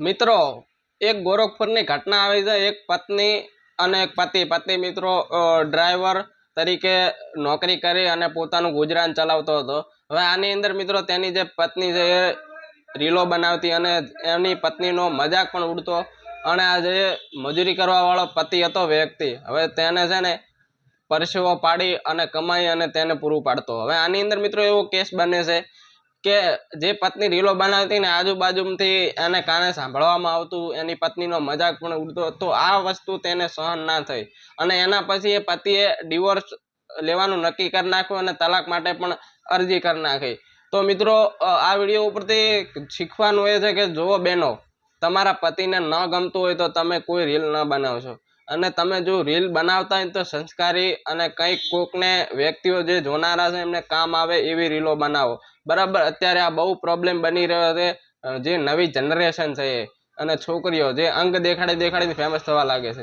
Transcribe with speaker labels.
Speaker 1: મિત્રો, એક ગોરખપુરની ઘટના આવી છે. એક પત્ની અને એક પતિ. પતિ મિત્રો ડ્રાઈવર તરીકે નોકરી કરી અને પોતાનું ગુજરાન ચલાવતો હતો. હવે આની અંદર મિત્રો, તેની જે પત્ની છે એ રીલો બનાવતી અને એની પત્નીનો મજાક પણ ઉડતો અને આ જે મજૂરી કરવાવાળો પતિ હતો વ્યક્તિ, હવે તેને છે ને પરસેવો પાડી અને કમાઈ અને તેને પૂરું પાડતો. હવે આની અંદર મિત્રો, એવો કેસ બને છે કે જે પત્ની રીલો બનાવતી ને આજુબાજુમાંથી એને કાને સાંભળવામાં આવતું, એની પત્નીનો મજાક પણ ઉડતો, તો આ વસ્તુ તેને સહન ના થઈ. અને એના પછી એ પતિએ ડિવોર્સ લેવાનું નક્કી કરી નાખ્યું અને તલાક માટે પણ અરજી કરી નાખી. તો મિત્રો આ વીડિયો ઉપરથી શીખવાનું એ છે કે જુઓ બહેનો, તમારા પતિને ન ગમતું હોય તો તમે કોઈ રીલ ન બનાવશો. અને તમે જો રીલ બનાવતા હોય તો સંસ્કારી અને કંઈક કોકને વ્યક્તિઓ જે જોનારા છે એમને કામ આવે એવી રીલો બનાવો. બરાબર? અત્યારે આ બહુ પ્રોબ્લેમ બની રહ્યો છે જે નવી જનરેશન છે અને છોકરીઓ જે અંગ દેખાડી દેખાડીને ફેમસ થવા લાગે છે.